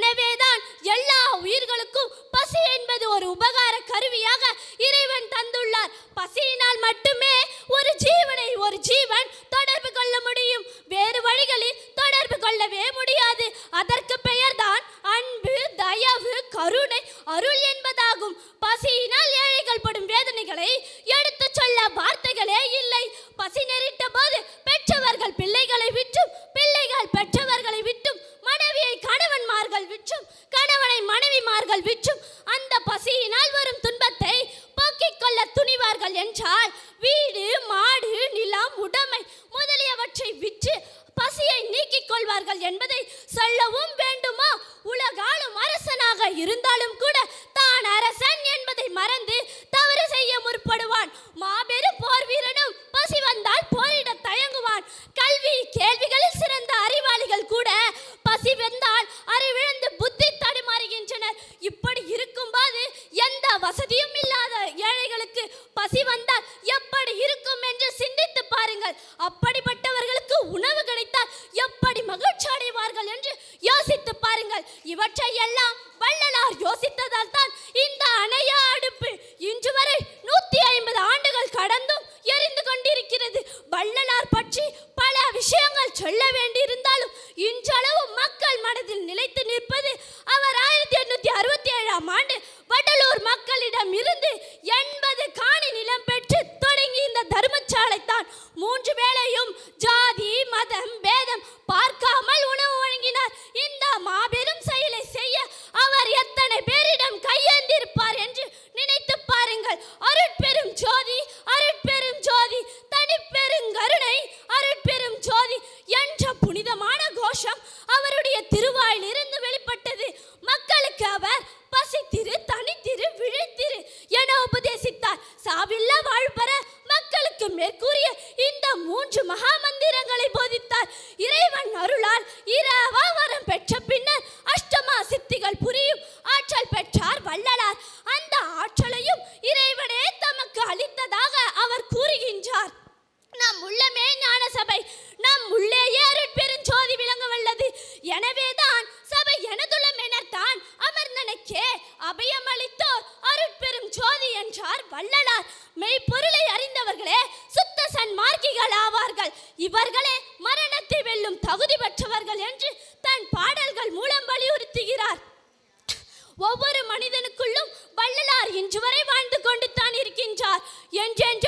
எனவேதான் எல்லா உயிர்களுக்கும் பசி என்பது ஒரு உபகார கருவியாக இறைவன் தந்துள்ளார். பசியினால் மட்டுமே ஒரு ஜீவனை ஒரு ஜீவன் தொடர்பு கொள்ள முடியும். வேறு வழிகளில் தொடர்பு கொள்ளவே முடியாது. அதற்கு பெயர்தான் அன்பு தயவு கருணை அருள் என்பதாகும். பசியினால் ஏழைகள் படும் வேதனைகளை எடுத்துச் சொல்ல வார்த்தைகளே இல்லை. பசி நெறிட்ட போது பெற்றவர்கள் பிள்ளைகளை விட்டு துணிவார்கள் என்றால் வீடு மாடு நிலம் உடைமை முதலியவற்றை விற்று பசியை நீக்கிக் கொள்வார்கள் என்பதை சொல்லவும் வேண்டுமா? சொல்ல வேண்டியிருந்தாலும் இன்றளவு மக்கள் மனதில் நிலைத்து நிற்பது அவர் ஆயிரத்தி எண்ணூத்தி அறுபத்தி ஏழாம் ஆண்டு வடலூர் மக்களிடம் இருந்து எண்பது காணி நிலம் பெற்று தொடங்கி இந்த தர்மசாலை தான் மூன்று வேளையும் ஜாதி மதம் பேதம் பார்க்காமல் உணவு கோஷம் அவருடைய திருவாயில் இருந்து வெளிப்பட்டது. மக்களுக்கு அவர் பசித்திரு தனித்திரு விழித்திரு என உபதேசித்தார். சாவில்லா வாழ்பெற மக்களுக்கு மேற்கூறிய இந்த மூன்று மகா மந்திரங்களை போதித்தார். இறைவன் அருளால் இரவா வரம் பெற்ற பின்னர் அஷ்டமா சித்திகள் புரிய என்று தன் பாடல்கள் மூலம் வலியுறுத்துகிறார். ஒவ்வொரு மனிதனுக்குள்ளும் வள்ளலார் இன்று வரை வாழ்ந்து கொண்டு தான் இருக்கின்றார். என்றேன்